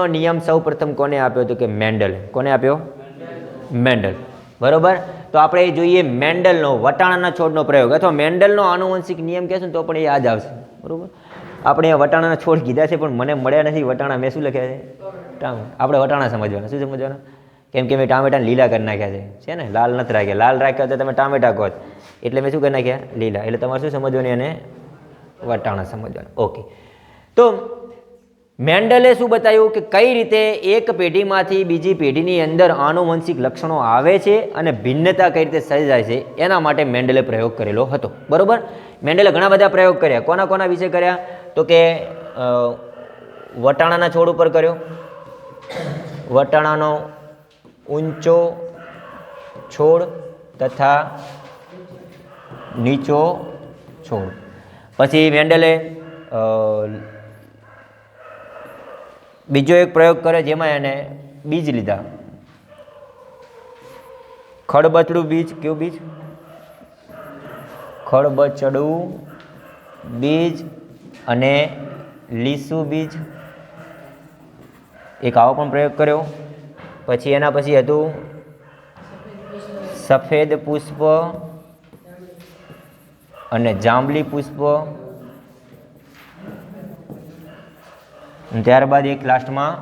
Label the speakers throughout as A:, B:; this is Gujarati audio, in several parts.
A: મેન્ડલનો નિયમ સૌ પ્રથમ કોને આપ્યો હતો કે મેન્ડલ? કોને આપ્યો? મેન્ડલ. બરોબર? તો આપણે જોઈએ મેન્ડલનો વટાણાના છોડનો પ્રયોગ. અથવા મેન્ડલનો આનુવંશિક નિયમ કહેશું તો પણ એ યાદ આવશે. બરોબર? આપણે વટાણાના છોડ કીધા છે પણ મને મળ્યા નથી. વટાણા મેં શું લખ્યા છે? આપણે વટાણા સમજવાના. શું સમજવાના? કેમ કે મેં ટામેટા લીલા કરી નાખ્યા છે. છે ને? લાલ નથી રાખ્યા. લાલ રાખ્યા તો તમે ટામેટા કહો એટલે મેં શું કરી નાખ્યા? લીલા. એટલે તમારે શું સમજવાનું અને વટાણા સમજવાનું. ઓકે. તો મેન્ડલે શું બતાવ્યું કે કઈ રીતે એક પેઢીમાંથી બીજી પેઢીની અંદર આનુવંશિક લક્ષણો આવે છે અને ભિન્નતા કઈ રીતે સર્જાય છે એના માટે મેન્ડલે પ્રયોગ કરેલો હતો. બરાબર? મેન્ડલે ઘણા બધા પ્રયોગ કર્યા. કોના કોના વિશે કર્યા? તો કે વટાણાના છોડ ઉપર કર્યો. વટાણાનો ઊંચો છોડ તથા નીચો છોડ. પછી મેન્ડલે બીજો એક પ્રયોગ કરે જેમાં એને બીજ લીધા. ખડબચડું બીજ, કયું બીજ? ખડબચડું બીજ અને લીસું બીજ. એક આવો પણ પ્રયોગ કર્યો. પછી એના પછી હતું સફેદ પુષ્પ અને જાંબલી પુષ્પ અને ત્યારબાદ એક લાસ્ટમાં,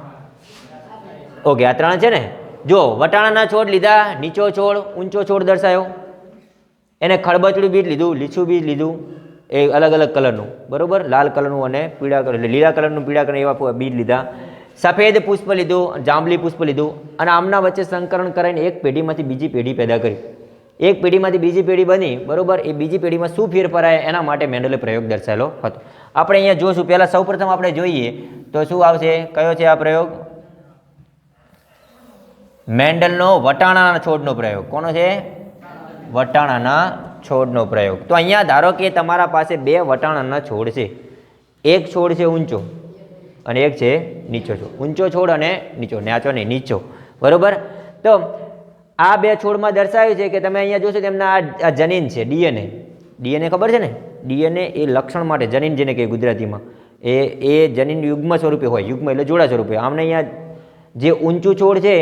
A: ઓકે, આ ત્રણ છે ને? જો, વટાણાના છોડ લીધા, નીચો છોડ, ઊંચો છોડ દર્શાયો. એને ખડબચડું બીજ લીધું, લીછું બીજ લીધું, એ અલગ અલગ કલરનું, બરાબર? લાલ કલરનું અને પીળા કલર, એટલે લીલા કલરનું, પીળા કલર એવા બીજ લીધા. સફેદ પુષ્પ લીધું, જાંબલી પુષ્પ લીધું, અને આમના વચ્ચે સંકરણ કરીને એક પેઢીમાંથી બીજી પેઢી પેદા કરી. એક પેઢીમાંથી બીજી પેઢી બની, બરાબર? એ બીજી પેઢીમાં શું ફેરફાર આવે એના માટે મેન્ડલે પ્રયોગ દર્શાવેલો હતો. આપણે અહીંયા જોશું. પહેલાં સૌપ્રથમ આપણે જોઈએ તો શું આવશે? કયો છે આ પ્રયોગ? મેન્ડલનો વટાણાના છોડનો પ્રયોગ. કોનો છે? વટાણાના છોડનો પ્રયોગ. તો અહીંયા ધારો કે તમારા પાસે બે વટાણાના છોડ છે. એક છોડ છે ઊંચો અને એક છે નીચો છોડ. ઊંચો છોડ અને નીચો. નાચો નહીં નીચો. બરોબર? તો આ બે છોડમાં દર્શાવ્યું છે કે તમે અહીંયા જોશો તેમના આ જનીન છે, ડીએનએ. ડીએનએ ખબર છે ને? ડીએનએ એ લક્ષણ માટે જનીન જેને કહે ગુજરાતીમાં. એ એ જનીન યુગ્મ સ્વરૂપે હોય, યુગ્મ એટલે જોડા સ્વરૂપે. આમને અહીંયા જે ઊંચું છોડ છે,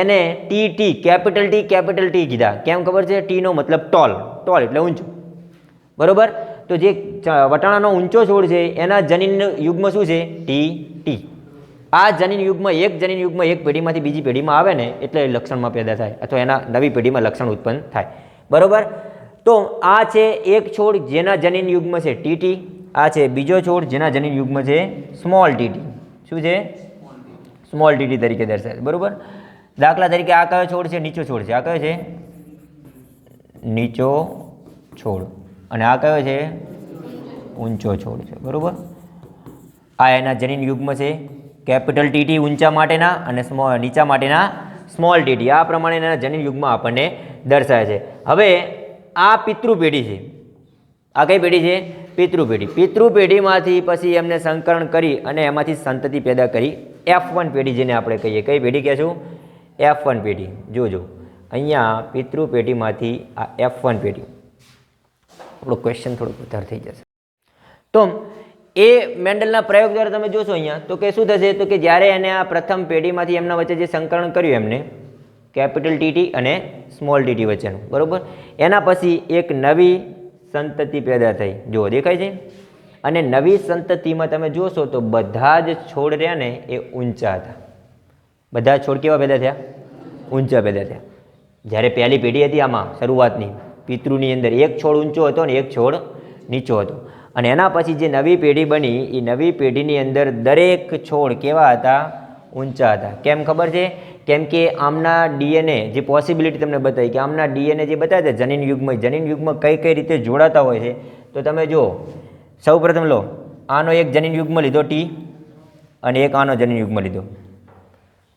A: એને T T capital T capital T કીધા. કેમ ખબર છે? ટીનો મતલબ ટોલ ટોલ એટલે ઊંચું. બરોબર? તો જે વટાણાનો ઊંચો છોડ છે, એના જનીન યુગ્મ શું છે? ટી ટી આ જનીન યુગ્મ એક, જનીન યુગ્મ એક પેઢીમાંથી બીજી પેઢીમાં આવે ને, એટલે લક્ષણમાં પેદા થાય, અથવા એના નવી પેઢીમાં લક્ષણ ઉત્પન્ન થાય. બરોબર? તો આ છે એક છોડ જેના જનીન યુગ્મ છે ટીટી આ છે બીજો છોડ જેના જનીન યુગ્મ છે સ્મોલ ટીટી શું છે? સ્મોલ ટીટી તરીકે દર્શાવે બરોબર? દાખલા તરીકે આ કયો છોડ છે? નીચો છોડ છે. આ કયો છે? નીચો છોડ. અને આ કયો છે? ઊંચો છોડ છે. બરાબર? આ એના જનીન યુગ્મ છે. કેપિટલ ટીટી ઊંચા માટેના અને સ્મોલ નીચા માટેના સ્મોલ ટીટી આ પ્રમાણે એના જનીન યુગ્મ આપણને દર્શાવે છે. હવે આ પિતૃ પેઢી છે. આ કઈ પેઢી છે? પિતૃ પેઢી પિતૃ પેઢીમાંથી પછી એમને સંકરણ કરી અને એમાંથી સંતતિ પેદા કરી. એફ વન પેઢી જેને આપણે કહીએ. કઈ પેઢી કહેશું એફ વન પેઢી. જોજો. અહીંયા પિતૃ પેઢીમાંથી આ એફ વન પેઢી. આપણો ક્વેશ્ચન થોડોક વધારે થઈ જશે. તો એ મેન્ડલના પ્રયોગ દ્વારા તમે જોશો અહીંયા, તો કે શું થશે? તો કે જ્યારે એને આ પ્રથમ પેઢીમાંથી એમના વચ્ચે જે સંકરણ કર્યું એમને, કેપિટલ ટીટી અને સ્મોલ ટીટી વચ્ચેનું. બરાબર? એના પછી એક નવી સંતતિ પેદા થઈ. જુઓ, દેખાય છે? અને નવી સંતતિમાં તમે જોશો તો બધા જ છોડ રહ્યા ને એ ઊંચા હતા. બધા છોડ કેવા પેદા થયા? ઊંચા પેદા થયા. જ્યારે પહેલી પેઢી હતી આમાં, શરૂઆતની, પિતૃની અંદર એક છોડ ઊંચો હતો ને એક છોડ નીચો હતો. અને એના પછી જે નવી પેઢી બની, એ નવી પેઢીની અંદર દરેક છોડ કેવા હતા? ઊંચા હતા. કેમ ખબર છે? કેમ કે આમના ડીએનએ જે પોસિબિલિટી તમને બતાવી કે આમના ડીએનએ જે બતાવે છે જનીન યુગમાં જનીન યુગમાં કઈ કઈ રીતે જોડાતા હોય છે? તો તમે જુઓ. સૌ પ્રથમ લો. આનો એક જનીન યુગમાં લીધો ટી અને એક આનો જનીન યુગમાં લીધો.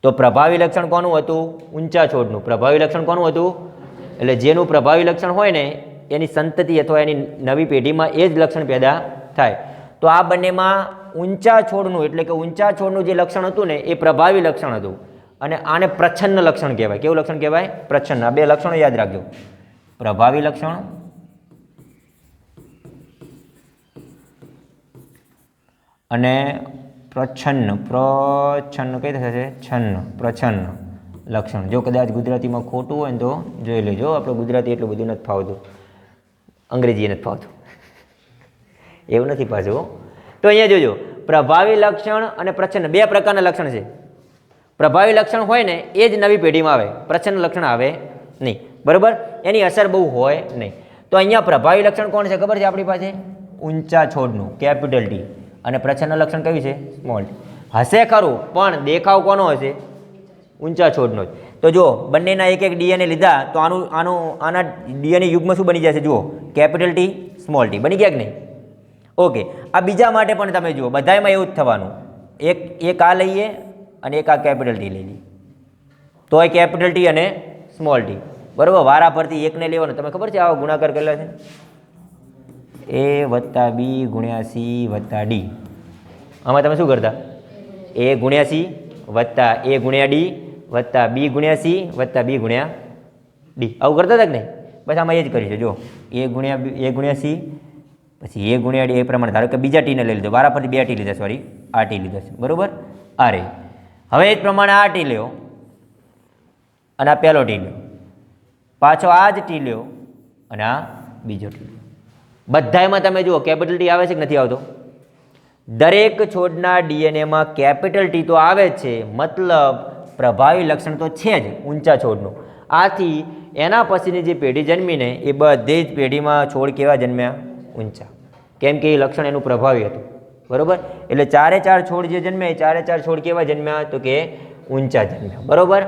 A: તો પ્રભાવી લક્ષણ કોનું હતું? ઊંચા છોડનું. પ્રભાવી લક્ષણ કોનું હતું? એટલે જેનું પ્રભાવી લક્ષણ હોય ને, એની સંતતિ અથવા એની નવી પેઢીમાં એ જ લક્ષણ પેદા થાય. તો આ બંનેમાં ઊંચા છોડનું, એટલે કે ઊંચા છોડનું જે લક્ષણ હતું ને, એ પ્રભાવી લક્ષણ હતું. અને આને પ્રચ્છન્ન લક્ષણ કહેવાય. કેવું લક્ષણ કહેવાય? પ્રચ્છન્ન. આ બે લક્ષણો યાદ રાખજો. પ્રભાવી લક્ષણ, અને પ્રચ્છન્ન. પ્રચ્છન્ન કઈ થશે? છન્ન. પ્રચ્છન્ન લક્ષણ. જો કદાચ ગુજરાતીમાં ખોટું હોય ને તો જોઈ લેજો. આપણે ગુજરાતી એટલું બધું નથી ફાવતું. અંગ્રેજી નથી ફાવતું. એવું નથી પાછું. તો અહીંયા જોજો, પ્રભાવી લક્ષણ અને પ્રચ્છન્ન, બે પ્રકારના લક્ષણ છે. પ્રભાવી લક્ષણ હોય ને, એ જ નવી પેઢીમાં આવે. પ્રચ્છન્ન લક્ષણ આવે નહીં. બરાબર? એની અસર બહુ હોય નહીં. તો અહીંયા પ્રભાવી લક્ષણ કોણ છે ખબર છે આપણી પાસે? ઊંચા છોડનું, કેપિટલ ટી. અને પ્રચ્છન્ન લક્ષણ કયું છે? સ્મોલ. ટી હશે ખરું, પણ દેખાવ કોનો હશે? ઊંચા છોડનો જ. તો જો બંનેના એક એક ડીએનએ લીધા, તો આનું આનું, આના ડીએનએ યુગમાં શું બની જશે? જુઓ, કેપિટલ ટી, સ્મોલ ટી. બની ગયા કે નહીં? ઓકે, આ બીજા માટે પણ તમે જુઓ બધામાં એવું જ થવાનું. એક એક આ લઈએ અને એક આ કેપિટલ ટી લઈ લઈએ. તો એ કેપિટલ ટી અને સ્મોલ ટી બરાબર? વારા પરથી એકને લેવાનો તમે ખબર છે આવો ગુણાકાર કરેલા છે? એ વત્તા બી ગુણ્યા સી વત્તા ડી આમાં તમે શું કરતા? એ ગુણ્યા સી વત્તા એ ગુણ્યા ડી વત્તા બી ગુણ્યા સી વત્તા બી ગુણ્યા ડી આવું કરતા હતા કે નહીં? બસ આમાં એ જ કરીશું જો એ ગુણ્યા એ ગુણ્યા સી પછી એ ગુણ્યા ડી એ પ્રમાણે ધારો કે બીજા ટીને લઈ લીધો. વારા પરથી બે ટી લીધા, સોરી, આ ટી લીધા છે. બરાબર? આ હવે એ જ પ્રમાણે આ ટી લ્યો અને આ પહેલો ટી લ્યો. પાછો આ જ ટી લ્યો અને આ બીજો ટી લ્યો. બધાયમાં તમે જુઓ કેપિટલ ટી આવે છે કે નથી આવતો? દરેક છોડના ડીએનએમાં કેપિટલ ટી તો આવે જ છે. મતલબ પ્રભાવી લક્ષણ તો છે જ ઊંચા છોડનું. આથી એના પછીની જે પેઢી જન્મીને એ બધી જ પેઢીમાં છોડ કેવા જન્મ્યા? ઊંચા. કેમ કે એ લક્ષણ એનું પ્રભાવી હતું. બરોબર? એટલે ચારે ચાર છોડ જે જન્મ્યા, એ ચારે ચાર છોડ કેવા જન્મ્યા? તો કે ઊંચા જન્મ્યા. બરોબર?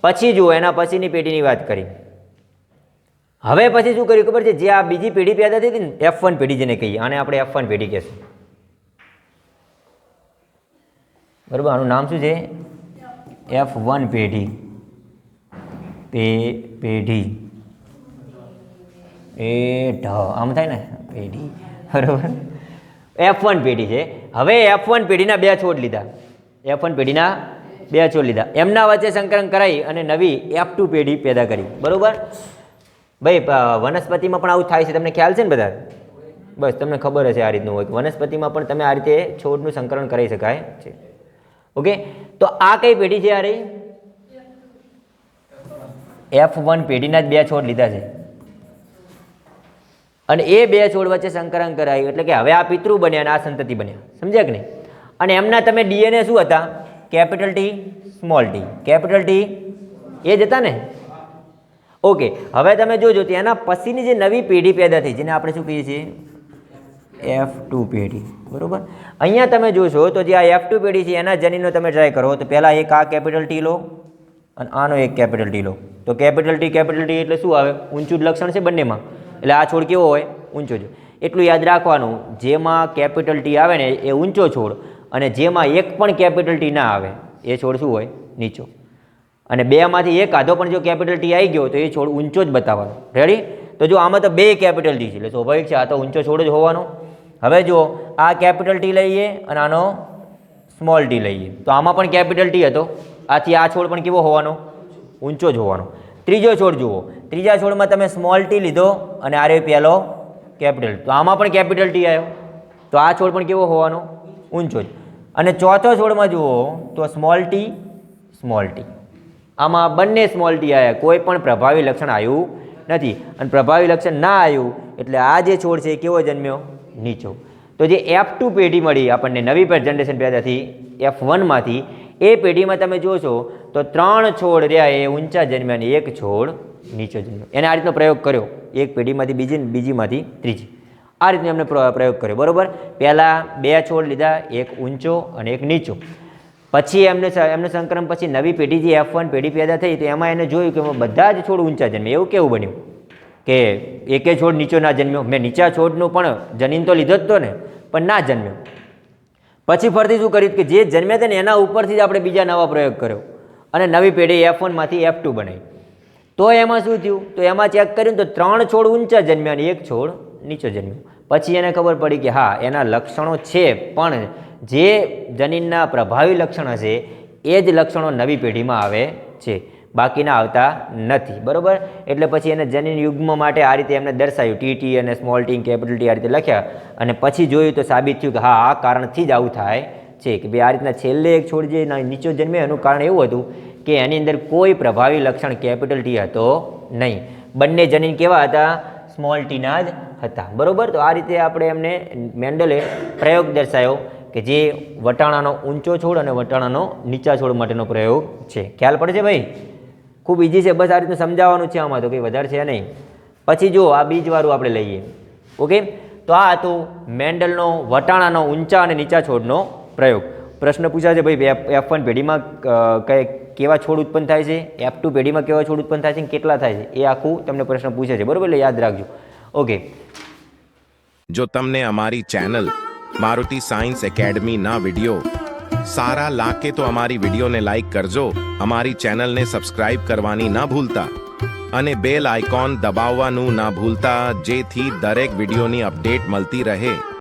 A: પછી જુઓ, એના પછીની પેઢીની વાત કરી. હવે પછી શું કર્યું ખબર છે? જે આ બીજી પેઢી પેદા થઈ હતી ને એફ વન પેઢી જેને કહીએ, આને આપણે એફ વન પેઢી કહેશું. બરાબર? આનું નામ શું છે? એફ વન પેઢી. પે પેઢી. એ ઢ આમ થાય ને? પેઢી બરાબર? એફ વન પેઢી છે. હવે એફ વન પેઢીના બે છોડ લીધા. એફ વન પેઢીના બે છોડ લીધા. એમના વચ્ચે સંકરણ કરાવી અને નવી એફ ટુ પેઢી પેદા કરી. બરાબર? ભાઈ વનસ્પતિમાં પણ આવું થાય છે. તમને ખ્યાલ છે ને બધા? બસ, તમને ખબર હશે આ રીતનું હોય વનસ્પતિમાં પણ તમે આ રીતે છોડનું સંકરણ કરી શકાય છે. ઓકે? તો આ કઈ પેઢી છે આ રહી એફ વન પેઢીના જ બે છોડ લીધા છે. અને એ બે છોડ વચ્ચે સંકરણ કરાયું એટલે કે હવે આ પિતૃ બન્યા અને આ સંતતિ બન્યા. સમજ્યા કે નહીં? અને એમના તમે ડીએનએ શું હતા? Capital T, small T. Capital T એ જ હતા ને? ઓકે, હવે તમે જોજો ત્યાંના પછીની જે નવી પેઢી પેદા થઈ, જેને આપણે શું કહીએ છીએ? એફ ટુ પેઢી. બરોબર? અહીંયા તમે જોશો તો જે આ એફ ટુ પેઢી છે, એના જનીનો તમે ટ્રાય કરો તો પહેલાં એક આ કેપિટલ ટી લો અને આનો એક કેપિટલ ટી લો. તો કેપિટલ ટી કેપિટલ ટી એટલે શું આવે? ઊંચું લક્ષણ છે બંનેમાં. એટલે આ છોડ કેવો હોય? ઊંચો છોડ એટલું યાદ રાખવાનું, જેમાં કેપિટલ ટી આવે ને એ ઊંચો છોડ અને જેમાં એક પણ કેપિટલ ટી ના આવે, એ છોડ શું હોય? નીચો. અને બેમાંથી એક આધો પણ જો કેપિટલ ટી આવી ગયો તો એ છોડ ઊંચો જ બતાવવાનો. રેડી તો જો આમાં તો બે કેપિટલ ટી છે. એટલે સ્વાભાવિક છે, આ તો ઊંચો છોડ જ હોવાનો. હવે જો આ કેપિટલ ટી લઈએ અને આનો સ્મોલ ટી લઈએ. તો આમાં પણ કેપિટલ ટી હતો. આથી આ છોડ પણ કેવો હોવાનો? ઊંચો જ હોવાનો. ત્રીજો છોડ જુઓ. ત્રીજા છોડમાં તમે સ્મોલ ટી લીધો અને આરે પહેલો કેપિટલ તો આમાં પણ કેપિટલ ટી આવ્યો તો આ છોડ પણ કેવો હોવાનો? ઊંચો જ. અને ચોથો છોડમાં જુઓ તો સ્મોલ ટી સ્મોલ ટી આમાં બંને સ્મોલ ટી આવ્યા કોઈ પણ પ્રભાવી લક્ષણ આવ્યું નથી. અને પ્રભાવી લક્ષણ ના આવ્યું એટલે આ જે છોડ છે એ કેવો જન્મ્યો? નીચો. તો જે એફ ટુ પેઢી મળી આપણને નવી જનરેશન પેદાથી એફ વનમાંથી એ પેઢીમાં તમે જોશો, તો ત્રણ છોડ રહ્યા એ ઊંચા જન્મ્યા અને એક છોડ નીચો જન્મ્યો. એને આ રીતનો પ્રયોગ કર્યો. એક પેઢીમાંથી બીજી બીજીમાંથી ત્રીજી. આ રીતનો એમને પ્ર- પ્રયોગ કર્યો. બરાબર? પહેલાં બે છોડ લીધા, એક ઊંચો અને એક નીચો. પછી એમને એમને સંક્રમણ પછી નવી પેઢી જે એફ વન પેઢી પેદા થઈ, તો એમાં એને જોયું કે બધા જ છોડ ઊંચા જન્મે. એવું કેવું બન્યું? કે એકે છોડ નીચો ના જન્મ્યો. મેં નીચા છોડનું પણ જનીન તો લીધો જ તો ને, પણ ના જન્મ્યો. પછી ફરીથી શું કર્યું કે જે જન્મ્યા હતા ને એના ઉપરથી જ આપણે બીજા નવા પ્રયોગ કર્યો. અને નવી પેઢી એફ વનમાંથી એફ ટુ બનાવી. તો એમાં શું થયું? તો એમાં ચેક કર્યું તો ત્રણ છોડ ઊંચા જન્મ્યા અને એક છોડ નીચો જન્મ્યો. પછી એને ખબર પડી કે હા, એના લક્ષણો છે, પણ જે જનીનના પ્રભાવી લક્ષણ હશે, એ જ લક્ષણો નવી પેઢીમાં આવે છે. બાકીના આવતા નથી, બરાબર? એટલે પછી એને જનીન યુગ્મ માટે આ રીતે એમને દર્શાવ્યું ટી ટી અને સ્મોલ ટી કેપિટલ ટી આ રીતે લખ્યા. અને પછી જોયું તો સાબિત થયું કે હા, આ કારણથી જ આવું થાય છે કે ભાઈ આ રીતના છેલ્લે એક છોડ જે નીચો જન્મે એનું કારણ એવું હતું કે એની અંદર કોઈ પ્રભાવી લક્ષણ કેપિટલ ટી હતો નહીં. બંને જનીન કેવા હતા? સ્મોલ ટીના જ હતા, બરાબર? તો આ રીતે આપણે એમને મેન્ડલે પ્રયોગ દર્શાવ્યો કે જે વટાણાનો ઊંચો છોડ અને વટાણાનો નીચા છોડ માટેનો પ્રયોગ છે. ખ્યાલ પડે છે ભાઈ? ખૂબ ઇઝી છે, બસ આ રીતનું સમજાવવાનું છે આમાં તો કંઈ વધારે છે નહીં. પછી જો આ બીજવાળું આપણે લઈએ. ઓકે? તો આ હતું મેન્ડલનો વટાણાનો ઊંચા અને નીચા છોડનો પ્રયોગ. પ્રશ્ન પૂછાય છે, ભાઈ એફ વન પેઢીમાં કઈ, કેવા છોડ ઉત્પન્ન થાય છે? એફ ટુ પેઢીમાં કેવા છોડ ઉત્પન્ન થાય છે કેટલા થાય છે? એ આખું તમને પ્રશ્ન પૂછે છે, બરોબર? એટલે યાદ રાખજો. ઓકે.
B: જો તમને અમારી ચેનલ મારુતિ સાયન્સ એકેડમી ના વિડિયો સારા લાગે તો અમારી વિડીયોને લાઈક કરજો, અમારી ચેનલને સબસ્ક્રાઇબ કરવાની ના ભૂલતા અને બેલ આઇકોન દબાવવાનું ના ભૂલતા, જેથી દરેક વિડીયોની અપડેટ મળતી રહે.